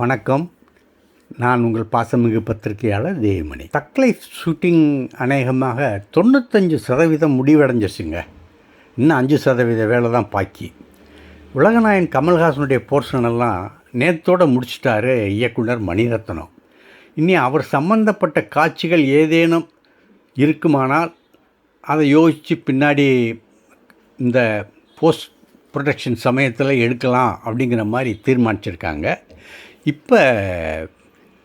வணக்கம். நான் உங்கள் பாசமிகு பத்திரிகையாளர் தேவமணி தக்லை ஷூட்டிங் அநேகமாக தொண்ணூத்தஞ்சு சதவீதம் முடிவடைஞ்சிருச்சுங்க. இன்னும் அஞ்சு சதவீத வேலை தான் பாக்கி. உலகநாயன் கமல்ஹாசனுடைய போர்ஷன் எல்லாம் நேத்தோடு முடிச்சிட்டாரு இயக்குனர் மணிரத்னம். இனி அவர் சம்பந்தப்பட்ட காட்சிகள் ஏதேனும் இருக்குமானால் அதை யோசித்து பின்னாடி இந்த போஸ்ட் ப்ரொடக்ஷன் சமயத்தில் எடுக்கலாம் அப்படிங்கிற மாதிரி தீர்மானிச்சிருக்காங்க. இப்போ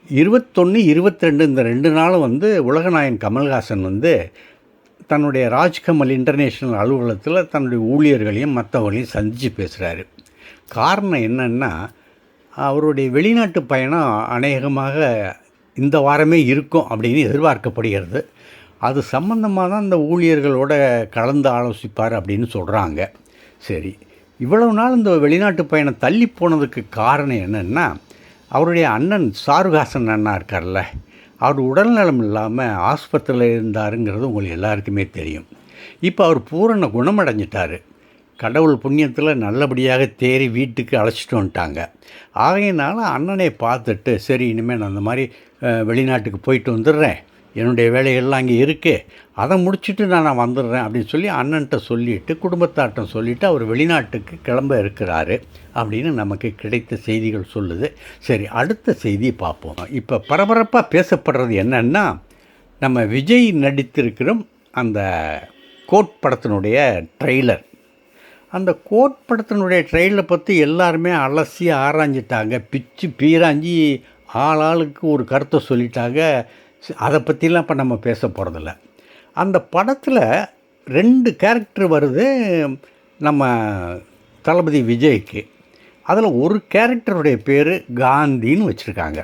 இருபத்தொன்று இருபத்திரெண்டு இந்த ரெண்டு நாளும் வந்து உலகநாயன் கமல்ஹாசன் வந்து தன்னுடைய ராஜ்கமல் இன்டர்நேஷ்னல் அலுவலகத்தில் தன்னுடைய ஊழியர்களையும் மற்றவங்களையும் சந்தித்து பேசுகிறாரு காரணம் என்னென்னா அவருடைய வெளிநாட்டு பயணம் அநேகமாக இந்த வாரமே இருக்கும் அப்படின்னு எதிர்பார்க்கப்படுகிறது. அது சம்பந்தமாக தான் இந்த ஊழியர்களோட கலந்து ஆலோசிப்பார் அப்படின்னு சொல்கிறாங்க சரி இவ்வளவு நாள் இந்த வெளிநாட்டு பயணம் தள்ளி போனதுக்கு காரணம் என்னென்னா அவருடைய அண்ணன் சாருகாசன் அண்ணா இருக்கார்ல அவர் உடல்நலம் இல்லாமல் ஆஸ்பத்திரியில் இருந்தாருங்கிறது உங்களுக்கு எல்லாருக்குமே தெரியும். இப்போ அவர் பூரண குணமடைஞ்சிட்டார். கடவுள் புண்ணியத்தில் நல்லபடியாக தேறி வீட்டுக்கு அழைச்சிட்டு வந்துட்டாங்க. ஆகையினால அண்ணனை பார்த்துட்டு சரி இனிமேல் நான் அந்த மாதிரி வெளிநாட்டுக்கு போயிட்டு வந்துடுறேன். என்னுடைய வேலைகள்லாம் அங்கே இருக்குது அதை முடிச்சுட்டு நான் நான் வந்துடுறேன் அப்படின்னு சொல்லி அண்ணன்ட்ட சொல்லிவிட்டு குடும்பத்தாட்டம் சொல்லிவிட்டு அவர் வெளிநாட்டுக்கு கிளம்ப இருக்கிறாரு அப்படின்னு நமக்கு கிடைத்த செய்திகள் சொல்லுது. சரி அடுத்த செய்தியை பார்ப்போம். இப்போ பரபரப்பாக பேசப்படுறது என்னென்னா நம்ம விஜய் நடித்திருக்கிற அந்த கோட் படத்தினுடைய ட்ரெய்லர். அந்த கோட் படத்தினுடைய ட்ரெயிலை பற்றி எல்லாருமே அலசி ஆராய்ஞ்சிட்டாங்க. பிச்சு பீராஞ்சி ஆளாளுக்கு ஒரு கருத்தை சொல்லிட்டாங்க. அதை பற்றிலாம் இப்போ நம்ம பேச போகிறதில்ல அந்த படத்தில் ரெண்டு கேரக்டர் வருது நம்ம தளபதி விஜய்க்கு. அதில் ஒரு கேரக்டருடைய பேர் காந்தின்னு வச்சுருக்காங்க.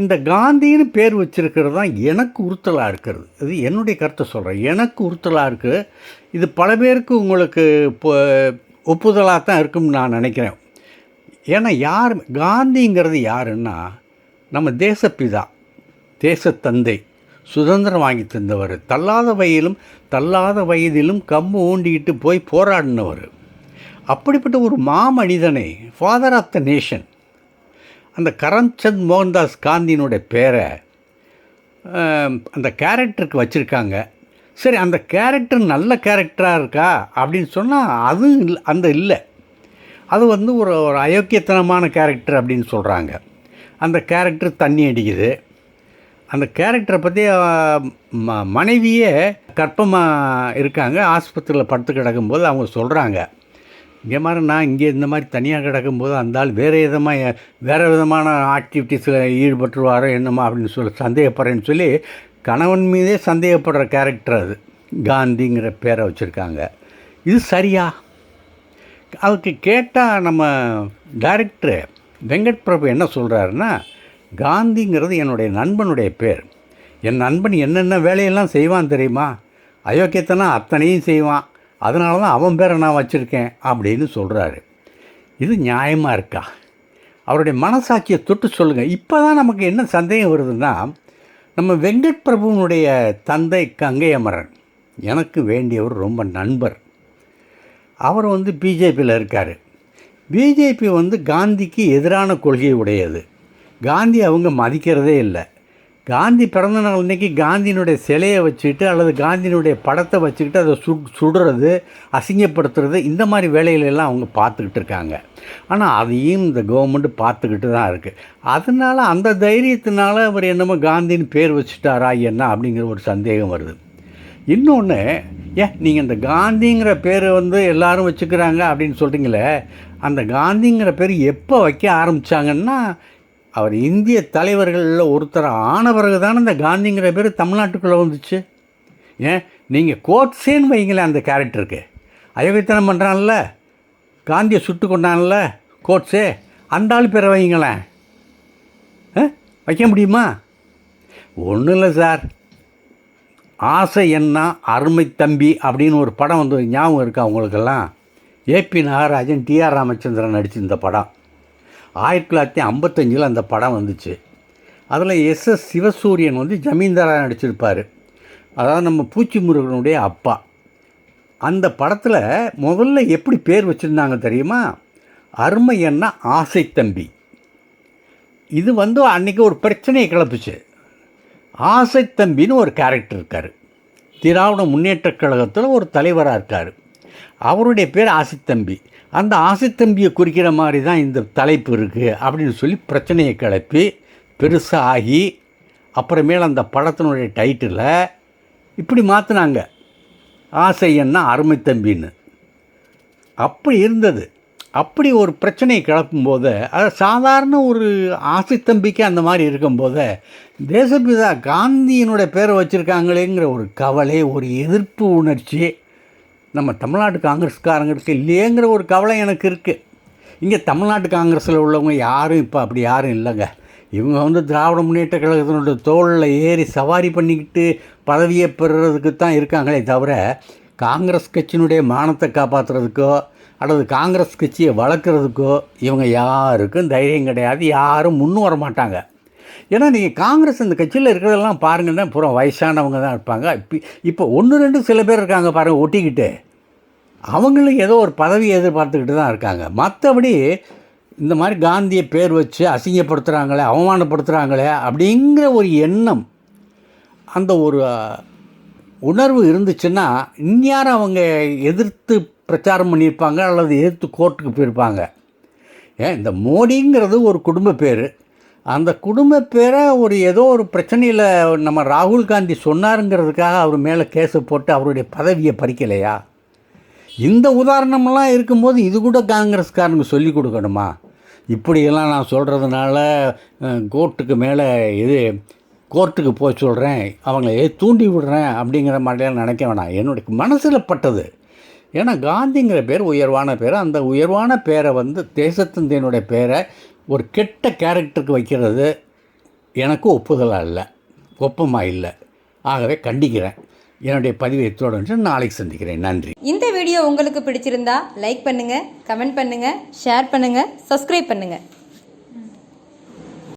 இந்த காந்தின்னு பேர் வச்சுருக்கிறது தான் எனக்கு உறுத்தலாக இருக்கிறது. இது என்னுடைய கருத்தை சொல்கிறேன் எனக்கு உறுத்தலாக இருக்குது. இது பல பேருக்கு உங்களுக்கு இப்போ ஒப்புதலாக தான் இருக்கும்னு நான் நினைக்கிறேன். ஏன்னா யார் காந்திங்கிறது யாருன்னா நம்ம தேசப்பிதா. தேசத்தந்தை சுதந்திரம் வாங்கி தந்தவர். தள்ளாத வயதிலும் தள்ளாத வயதிலும் கம்பு ஊண்டிக்கிட்டு போய் போராடினவர். அப்படிப்பட்ட ஒரு மாமனிதனை ஃபாதர் ஆஃப் த நேஷன் அந்த கரம்சந்த் மோகன்தாஸ் காந்தியினுடைய பேரை அந்த கேரக்டருக்கு வச்சுருக்காங்க. சரி அந்த கேரக்டர் நல்ல கேரக்டராக இருக்கா? அப்படின்னு சொன்னால் அதுவும் இல்லை அந்த இல்லை. அது வந்து ஒரு ஒரு அயோக்கியத்தனமான கேரக்டர் அப்படின்னு சொல்கிறாங்க அந்த கேரக்டர் தண்ணி அடிக்குது. அந்த கேரக்டரை பற்றி ம மனைவியே கற்பமாக இருக்காங்க. ஆஸ்பத்திரியில் படுத்து கிடக்கும்போது அவங்க சொல்கிறாங்க இங்கே மாதிரி நான் இங்கே இந்த மாதிரி தனியாக கிடக்கும்போது அந்த ஆள் வேறு விதமாக வேறு விதமான ஆக்டிவிட்டீஸில் ஈடுபட்டுருவாரோ என்னமோ அப்படின்னு சொல்லி சந்தேகப்படுறேன்னு சொல்லி கணவன் மீதே சந்தேகப்படுற கேரக்டர் அது. காந்திங்கிற பேரை வச்சுருக்காங்க. இது சரியா? அதுக்கு கேட்டால் நம்ம டைரக்டர் வெங்கட் பிரபு என்ன சொல்கிறாருன்னா காந்திங்கிறது என்னுடைய நண்பனுடைய பேர். என் நண்பன் என்னென்ன வேலையெல்லாம் செய்வான் தெரியுமா? அயோக்கியத்தனா அத்தனையும் செய்வான். அதனால தான் அவன் பேரை நான் வச்சுருக்கேன் அப்படின்னு சொல்கிறாரு இது நியாயமாக இருக்கா? அவருடைய மனசாட்சியை தொட்டு சொல்லுங்கள் இப்போ தான் நமக்கு என்ன சந்தேகம் வருதுன்னா நம்ம வெங்கட் பிரபுவனுடைய தந்தை கங்கை அமரன் எனக்கு வேண்டியவர் ரொம்ப நண்பர். அவர் வந்து பிஜேபியில் இருக்கார். பிஜேபி வந்து காந்திக்கு எதிரான கொள்கை உடையது. காந்தி அவங்க மதிக்கிறதே இல்லை. காந்தி பிறந்த நாள் இன்றைக்கி காந்தியினுடைய சிலையை வச்சுக்கிட்டு அல்லது காந்தியினுடைய படத்தை வச்சுக்கிட்டு அதை சு சுடுறது அசிங்கப்படுத்துறது இந்த மாதிரி வேலைகளெல்லாம் அவங்க பார்த்துக்கிட்டு இருக்காங்க. ஆனால் அதையும் இந்த கவர்மெண்ட் பார்த்துக்கிட்டு தான் இருக்குது அதனால் அந்த தைரியத்தினால அவர் என்னமோ காந்தின்னு பேர் வச்சுட்டாரா என்ன அப்படிங்கிற ஒரு சந்தேகம் வருது. இன்னொன்று ஏன் நீங்கள் இந்த காந்திங்கிற பேரை வந்து எல்லாரும் வச்சுக்கிறாங்க அப்படின்னு சொல்கிறீங்களே அந்த காந்திங்கிற பேர் எப்போ வைக்க ஆரம்பித்தாங்கன்னா அவர் இந்திய தலைவர்களில் ஒருத்தர் ஆன பிறகு தானே இந்த காந்திங்கிற பேர் தமிழ்நாட்டுக்குள்ளே வந்துச்சு. ஏன்? நீங்கள் கோட்ஸேன்னு வைங்களேன் அந்த கேரக்டருக்கு. அயோக்கியத்தனம் பண்ணுறான்ல காந்தியை சுட்டு கொண்டான்ல. கோட்ஸே அந்த ஆள் பேரை வைங்களேன். ஆ? வைக்க முடியுமா? ஒன்றும் இல்லை சார். ஆசை என்ன அருமை தம்பி அப்படின்னு ஒரு படம் வந்து ஞாபகம் இருக்கா உங்களுக்கெல்லாம்? ஏபி நாகராஜன் டிஆர் ராமச்சந்திரன் நடிச்சிருந்த படம். ஆயிரத்தி தொள்ளாயிரத்தி ஐம்பத்தஞ்சில் அந்த படம் வந்துச்சு. அதில் எஸ் எஸ் சிவசூரியன் வந்து ஜமீன்தாராக நடிச்சிருப்பார். அதாவது நம்ம பூச்சி முருகனுடைய அப்பா. அந்த படத்தில் முதல்ல எப்படி பேர் வச்சுருந்தாங்க தெரியுமா? அருமை என்ன ஆசை தம்பி. இது வந்து அன்றைக்கி ஒரு பிரச்சனையை கிளப்புச்சு. ஆசை தம்பின்னு ஒரு கேரக்டர் இருக்கார். திராவிட முன்னேற்றக் கழகத்தில் ஒரு தலைவராக இருக்கார். அவருடைய பேர் ஆசை தம்பி. அந்த ஆசித்தம்பியை குறிக்கிற மாதிரி தான் இந்த தலைப்பு இருக்குது அப்படின்னு சொல்லி பிரச்சனையை கிளப்பி பெருசாக ஆகி அப்புறமேல் அந்த படத்தினுடைய டைட்டிலை இப்படி மாற்றினாங்க ஆசை என்ன? அருமை தம்பின்னு. அப்படி இருந்தது. அப்படி ஒரு பிரச்சனையை கிளப்பும்போது அது சாதாரண ஒரு ஆசைத்தம்பிக்கு அந்த மாதிரி இருக்கும்போது தேசப்பிதா காந்தியினுடைய பேரை வச்சுருக்காங்களேங்கிற ஒரு கவலை ஒரு எதிர்ப்பு உணர்ச்சி நம்ம தமிழ்நாட்டு காங்கிரஸ்காரங்களுக்கு இல்லையேங்கிற ஒரு கவலை எனக்கு இருக்குது இங்கே தமிழ்நாட்டு காங்கிரஸில் உள்ளவங்க யாரும் இப்போ அப்படி யாரும் இல்லைங்க. இவங்க வந்து திராவிட முன்னேற்ற கழகத்தினுடைய தோளில் ஏறி சவாரி பண்ணிக்கிட்டு பதவியை பெறுறதுக்கு தான் இருக்காங்களே தவிர காங்கிரஸ் கட்சியினுடைய மானத்தை காப்பாற்றுறதுக்கோ அல்லது காங்கிரஸ் கட்சியை வளர்க்குறதுக்கோ இவங்க யாருக்கும் தைரியம் கிடையாது. யாரும் முன்னும் வர மாட்டாங்க. ஏன்னா நீங்கள் காங்கிரஸ் இந்த கட்சியில் இருக்கிறதெல்லாம் பாருங்கன்னா பூரா வயசானவங்க தான் இருப்பாங்க. இப்போ இப்போ ஒன்று ரெண்டு சில பேர் இருக்காங்க பாருங்கள் ஒட்டிக்கிட்டு. அவங்களும் ஏதோ ஒரு பதவி எதிர்பார்த்துக்கிட்டு தான் இருக்காங்க. மற்றபடி இந்த மாதிரி காந்தியை பேர் வச்சு அசிங்கப்படுத்துகிறாங்களே அவமானப்படுத்துகிறாங்களே அப்படிங்கிற ஒரு எண்ணம் அந்த ஒரு உணர்வு இருந்துச்சுன்னா இந்நேரம் அவங்க எதிர்த்து பிரச்சாரம் பண்ணியிருப்பாங்க அல்லது எதிர்த்து கோர்ட்டுக்கு போயிருப்பாங்க. ஏன் இந்த மோடிங்கிறது ஒரு குடும்ப பேர். அந்த குடும்ப பேரை ஒரு ஏதோ ஒரு பிரச்சனையில் நம்ம ராகுல் காந்தி சொன்னாருங்கிறதுக்காக அவர் மேலே கேஸை போட்டு அவருடைய பதவியை பறிக்கலையா? இந்த உதாரணமெல்லாம் இருக்கும்போது இது கூட காங்கிரஸ்காரங்க சொல்லி கொடுக்கணுமா? இப்படியெல்லாம் நான் சொல்கிறதுனால கோர்ட்டுக்கு மேலே இது கோர்ட்டுக்கு போய் சொல்கிறேன் அவங்கள ஏ தூண்டி விடுறேன் அப்படிங்கிற மாதிரிலாம் நினைக்க வேணாம். என்னுடைய மனசில் பட்டது. ஏன்னா காந்திங்கிற பேர் உயர்வான பேர் அந்த உயர்வான பேரை வந்து தேசத்தந்தையினுடைய பேரை ஒரு கெட்ட கேரக்டருக்கு வைக்கிறது எனக்கு ஒப்புதலாக இல்லை. ஒப்பமாக இல்லை. ஆகவே கண்டிக்கிறேன். என்னுடைய பதிவை தொடர்ந்து நாளைக்கு சந்திக்கிறேன். நன்றி. இந்த வீடியோ உங்களுக்கு பிடிச்சிருந்தா லைக் பண்ணுங்க கமெண்ட் பண்ணுங்க ஷேர் பண்ணுங்க சப்ஸ்கிரைப் பண்ணுங்க.